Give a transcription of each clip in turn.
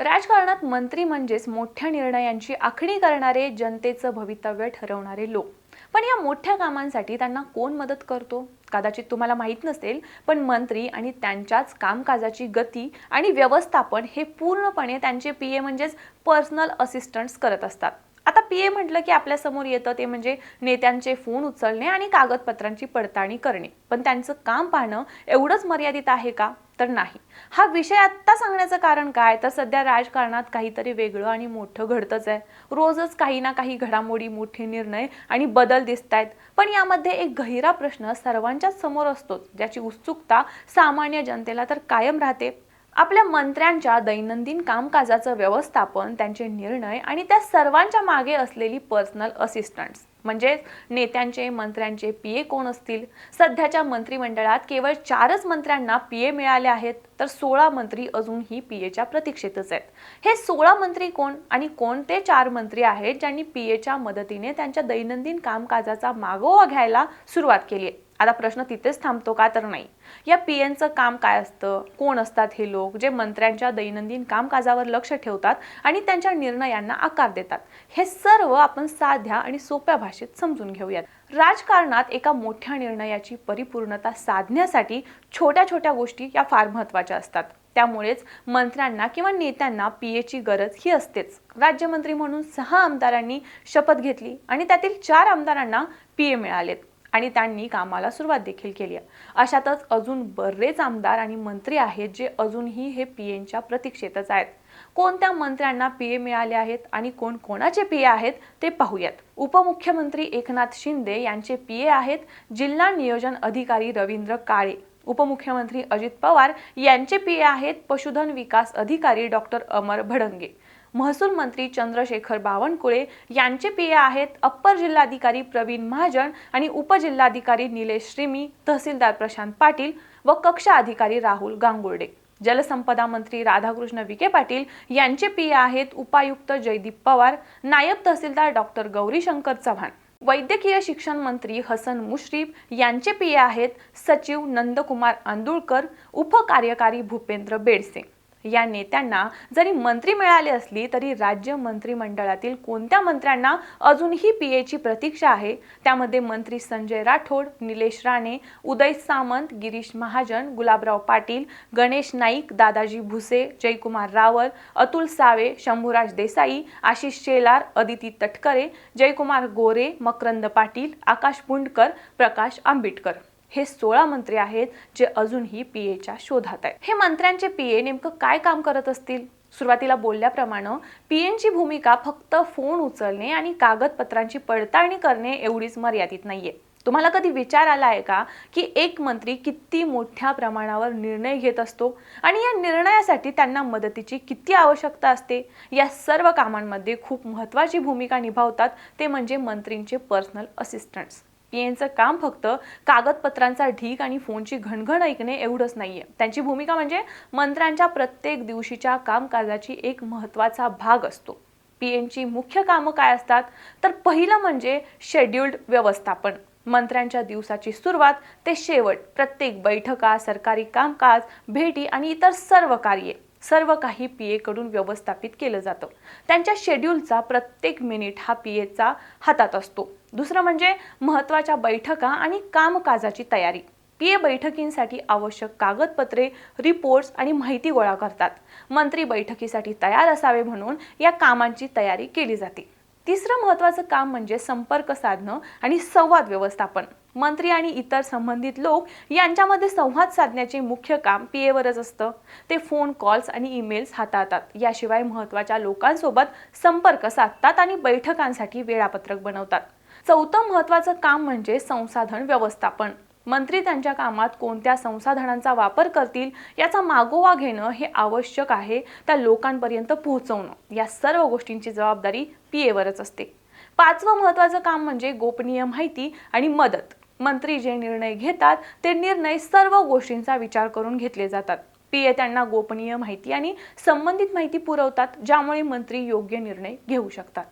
राजकारणात मंत्री म्हणजेच मोठ्या निर्णयांची आखणी करणारे जनतेचं भवितव्य ठरवणारे लोक. पण या मोठ्या कामांसाठी त्यांना कोण मदत करतो? कदाचित तुम्हाला माहीत नसेल पण मंत्री आणि त्यांच्याच कामकाजाची गती आणि व्यवस्थापन हे पूर्णपणे त्यांचे पी ए म्हणजेच पर्सनल असिस्टंट्स करत असतात. आता पी ए म्हटलं की आपल्यासमोर येतं ते म्हणजे नेत्यांचे फोन उचलणे आणि कागदपत्रांची पडताळणी करणे. पण त्यांचं काम पाहणं एवढंच मर्यादित आहे का? तर नाही. हा विषय आत्ता सांगण्याचं कारण काय? तर सध्या राजकारणात काहीतरी वेगळं आणि मोठं घडतंच आहे. रोजच काही ना काही घडामोडी मोठे निर्णय आणि बदल दिसत आहेत पण यामध्ये एक गहिरा प्रश्न सर्वांच्याच समोर असतोच ज्याची उत्सुकता सामान्य जनतेला तर कायम राहते. आपल्या मंत्र्यांच्या दैनंदिन कामकाजाचं व्यवस्थापन त्यांचे निर्णय आणि त्या सर्वांच्या मागे असलेली पर्सनल असिस्टंट्स म्हणजेच नेत्यांचे मंत्र्यांचे पी ए कोण असतील? सध्याच्या मंत्रिमंडळात केवळ चारच मंत्र्यांना पी ए मिळाले आहेत तर सोळा मंत्री अजूनही पी एच्या प्रतीक्षेतच आहेत. हे सोळा मंत्री कोण आणि कोणते चार मंत्री आहेत ज्यांनी पी एच्या मदतीने त्यांच्या दैनंदिन कामकाजाचा मागोवा घ्यायला सुरुवात केली आहे? आता प्रश्न तिथेच थांबतो का तर नाही. या पी एनचं काम काय असतं? कोण असतात हे लोक जे मंत्र्यांच्या दैनंदिन कामकाजावर लक्ष ठेवतात आणि त्यांच्या निर्णयांना आकार देतात? हे सर्व आपण साध्या आणि सोप्या भाषेत समजून घेऊयात. राजकारणात एका मोठ्या निर्णयाची परिपूर्णता साधण्यासाठी छोट्या छोट्या गोष्टी या फार महत्त्वाच्या असतात. त्यामुळेच मंत्र्यांना किंवा नेत्यांना पी एची गरज ही असतेच. राज्यमंत्री म्हणून सहा आमदारांनी शपथ घेतली आणि त्यातील चार आमदारांना पी ए मिळालेत. आणि त्यांनी कामाला सुरुवात देखील केली आहे. अशातच अजून बरेच आमदार आणि मंत्री आहेत जे अजूनही हे पी एनच्या प्रतीक्षेतच आहेत. कोणत्या मंत्र्यांना पी ए मिळाले आहेत आणि कोण कोणाचे पी ए आहेत ते पाहूयात. उपमुख्यमंत्री एकनाथ शिंदे यांचे पी ए आहेत जिल्हा नियोजन अधिकारी रवींद्र काळे. उपमुख्यमंत्री अजित पवार यांचे पी ए आहेत पशुधन विकास अधिकारी डॉक्टर अमर भडंगे. महसूल मंत्री चंद्रशेखर बावनकुळे यांचे पीए आहेत अप्पर जिल्हाधिकारी प्रवीण महाजन आणि उपजिल्हाधिकारी निलेश श्रीमी तहसीलदार प्रशांत पाटील व कक्षा अधिकारी राहुल गांगुर्डे. जलसंपदा मंत्री राधाकृष्ण विखे पाटील यांचे पीए आहेत उपायुक्त जयदीप पवार नायब तहसीलदार डॉक्टर गौरीशंकर चव्हाण. वैद्यकीय शिक्षण मंत्री हसन मुश्रीफ यांचे पीए आहेत सचिव नंदकुमार आंदुळकर उपकार्यकारी भूपेंद्र बेडसे. या नेत्यांना जरी मंत्री मिळाले असली तरी राज्य मंत्रिमंडळातील कोणत्या मंत्र्यांना अजूनही पी एची प्रतीक्षा आहे? त्यामध्ये मंत्री संजय राठोड निलेश राणे उदय सामंत गिरीश महाजन गुलाबराव पाटील गणेश नाईक दादाजी भुसे जयकुमार रावल अतुल सावे शंभूराज देसाई आशिष शेलार अदिती तटकरे जयकुमार गोरे मकरंद पाटील आकाश पुंडकर प्रकाश आंबेडकर हे सोळा मंत्री आहेत जे अजूनही पी एच्या शोधात आहेत. हे मंत्र्यांचे पी ए नेमकं काय काम करत असतील? सुरुवातीला बोलल्याप्रमाणे पी एनची भूमिका फक्त फोन उचलणे आणि कागदपत्रांची पडताळणी करणे एवढीच मर्यादित नाहीये. तुम्हाला कधी विचार आला आहे का की एक मंत्री किती मोठ्या प्रमाणावर निर्णय घेत असतो आणि या निर्णयासाठी त्यांना मदतीची किती आवश्यकता असते? या सर्व कामांमध्ये खूप महत्त्वाची भूमिका निभावतात ते म्हणजे मंत्रींचे पर्सनल असिस्टंट्स पीएनचं काम फक्त कागदपत्रांचा ढीक आणि फोनची घणघण ऐकणे एवढंच नाहीये. त्यांची भूमिका म्हणजे मंत्र्यांच्या प्रत्येक दिवशीच्या कामकाजाची एक महत्त्वाचा भाग असतो. पीएनची मुख्य कामं काय असतात? तर पहिलं म्हणजे शेड्युल्ड व्यवस्थापन. मंत्र्यांच्या दिवसाची सुरुवात ते शेवट. प्रत्येक बैठका सरकारी कामकाज भेटी आणि इतर सर्व कार्ये. सर्व काही पी एकडून व्यवस्थापित केलं जातं. त्यांच्या शेड्यूलचा प्रत्येक मिनिट हा पी एचा हातात असतो. दुसरं म्हणजे महत्त्वाच्या बैठका आणि कामकाजाची तयारी. पी ए बैठकींसाठी आवश्यक कागदपत्रे रिपोर्ट्स आणि माहिती गोळा करतात. मंत्री बैठकीसाठी तयार असावे म्हणून या कामांची तयारी केली जाते. तिसरं महत्त्वाचं काम म्हणजे संपर्क साधणं आणि संवाद व्यवस्थापन. मंत्री आणि इतर संबंधित लोक यांच्यामध्ये संवाद साधण्याचे मुख्य काम पी एवरच असतं. ते फोन कॉल्स आणि ईमेल्स हाताळतात. याशिवाय महत्त्वाच्या लोकांसोबत संपर्क साधतात आणि बैठकांसाठी वेळापत्रक बनवतात. चौथं महत्त्वाचं काम म्हणजे संसाधन व्यवस्थापन. मंत्री त्यांच्या कामात कोणत्या संसाधनांचा वापर करतील याचा मागोवा घेणं हे आवश्यक आहे त्या लोकांपर्यंत पोहोचवणं. या सर्व गोष्टींची जबाबदारी पी एवरच असते. पाचवं महत्त्वाचं काम म्हणजे गोपनीय माहिती आणि मदत. मंत्री जे निर्णय घेतात ते निर्णय सर्व गोष्टींचा विचार करून घेतले जातात. पी ए त्यांना गोपनीय माहिती आणि संबंधित माहिती पुरवतात ज्यामुळे मंत्री योग्य निर्णय घेऊ शकतात.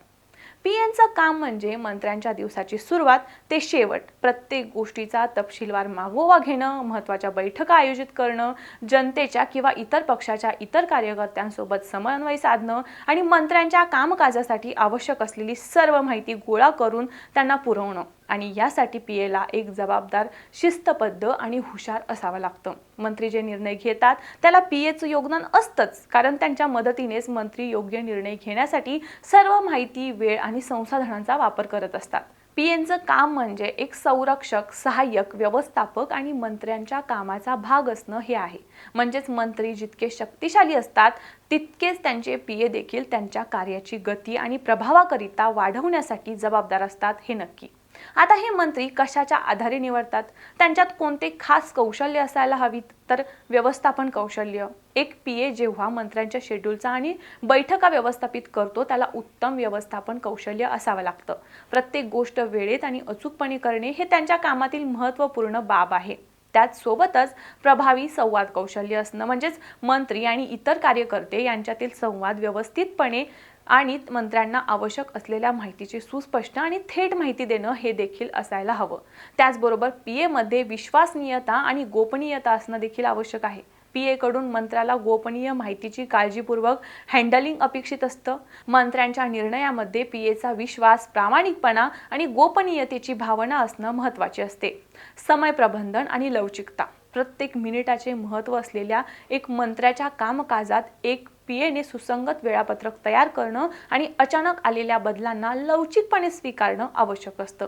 पीएनचं काम म्हणजे मंत्र्यांच्या दिवसाची सुरुवात ते शेवट. प्रत्येक गोष्टीचा तपशीलवार मागोवा घेणं महत्त्वाच्या बैठका आयोजित करणं जनतेच्या किंवा इतर पक्षाच्या इतर कार्यकर्त्यांसोबत समन्वय साधणं आणि मंत्र्यांच्या कामकाजासाठी आवश्यक असलेली सर्व माहिती गोळा करून त्यांना पुरवणं. आणि यासाठी पी एला एक जबाबदार शिस्तबद्ध आणि हुशार असावं लागतं. मंत्री जे निर्णय घेतात त्याला पी एचं योगदान असतंच. कारण त्यांच्या मदतीनेच मंत्री योग्य निर्णय घेण्यासाठी सर्व माहिती वेळ आणि संसाधनांचा वापर करत असतात. पी एनचं काम म्हणजे एक संरक्षक सहाय्यक व्यवस्थापक आणि मंत्र्यांच्या कामाचा भाग असणं हे आहे. म्हणजेच मंत्री जितके शक्तिशाली असतात तितकेच त्यांचे पी ए देखील त्यांच्या कार्याची गती आणि प्रभावाकरिता वाढवण्यासाठी जबाबदार असतात हे नक्की. आता हे मंत्री कशाच्या आधारे निवडतात? त्यांच्यात कोणते खास कौशल्य असायला हवीत? तर व्यवस्थापन कौशल्य. एक पी ए जेव्हा मंत्र्यांच्या शेड्यूलचा आणि बैठका व्यवस्थापित करतो त्याला उत्तम व्यवस्थापन कौशल्य असावं लागतं. प्रत्येक गोष्ट वेळेत आणि अचूकपणे करणे हे त्यांच्या कामातील महत्त्वपूर्ण बाब आहे. त्याचसोबतच प्रभावी संवाद कौशल्य असणं म्हणजेच मंत्री आणि इतर कार्यकर्ते यांच्यातील संवाद व्यवस्थितपणे आणि मंत्र्यांना आवश्यक असलेल्या माहितीची सुस्पष्ट आणि थेट माहिती देणं हे देखील असायला हवं. त्याचबरोबर पी एमध्ये विश्वसनीयता आणि गोपनीयता असणं देखील आवश्यक आहे. पी एकडून मंत्र्याला गोपनीय माहितीची काळजीपूर्वक हँडलिंग अपेक्षित असतं. मंत्र्यांच्या निर्णयामध्ये पी एचा विश्वास प्रामाणिकपणा आणि गोपनीयतेची भावना असणं महत्त्वाचे असते. समय प्रबंधन आणि लवचिकता. प्रत्येक मिनिटाचे महत्त्व असलेल्या एक मंत्र्याच्या कामकाजात एक पीएने सुसंगत वेळापत्रक तयार करणं आणि अचानक आलेल्या बदलांना लवचिकपणे स्वीकारणं आवश्यक असतं.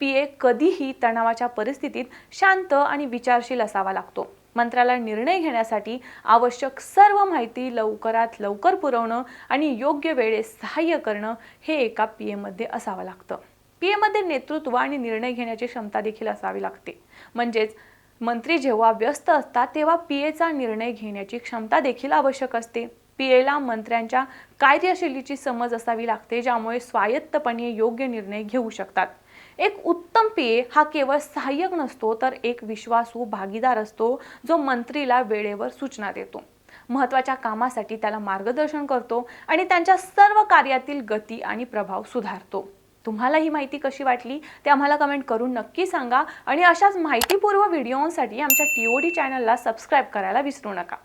पीए कधीही तणावाच्या परिस्थितीत शांत आणि विचारशील असावा लागतो. मंत्राला निर्णय घेण्यासाठी आवश्यक सर्व माहिती लवकरात लवकर पुरवणं आणि योग्य वेळेस सहाय्य करणं हे एका पी एमध्ये असावं लागतं. पी एमध्ये नेतृत्व आणि निर्णय घेण्याची क्षमता देखील असावी लागते. म्हणजेच मंत्री जेव्हा व्यस्त असतात तेव्हा पी एचा निर्णय घेण्याची क्षमता देखील आवश्यक असते. पीएला मंत्र्यांच्या कार्यशैलीची समज असावी लागते ज्यामुळे स्वायत्तपणे योग्य निर्णय घेऊ शकतात. एक उत्तम पीए हा केवळ सहाय्यक नसतो तर एक विश्वासू भागीदार असतो जो मंत्रीला वेळेवर सूचना देतो. महत्त्वाच्या कामासाठी त्याला मार्गदर्शन करतो आणि त्यांच्या सर्व कार्यातील गती आणि प्रभाव सुधारतो. तुम्हाला ही माहिती कशी वाटली ते आम्हाला कमेंट करून नक्की सांगा आणि अशाच माहितीपूर्व व्हिडिओसाठी आमच्या टी ओ डी चॅनलला सबस्क्राईब करायला विसरू नका.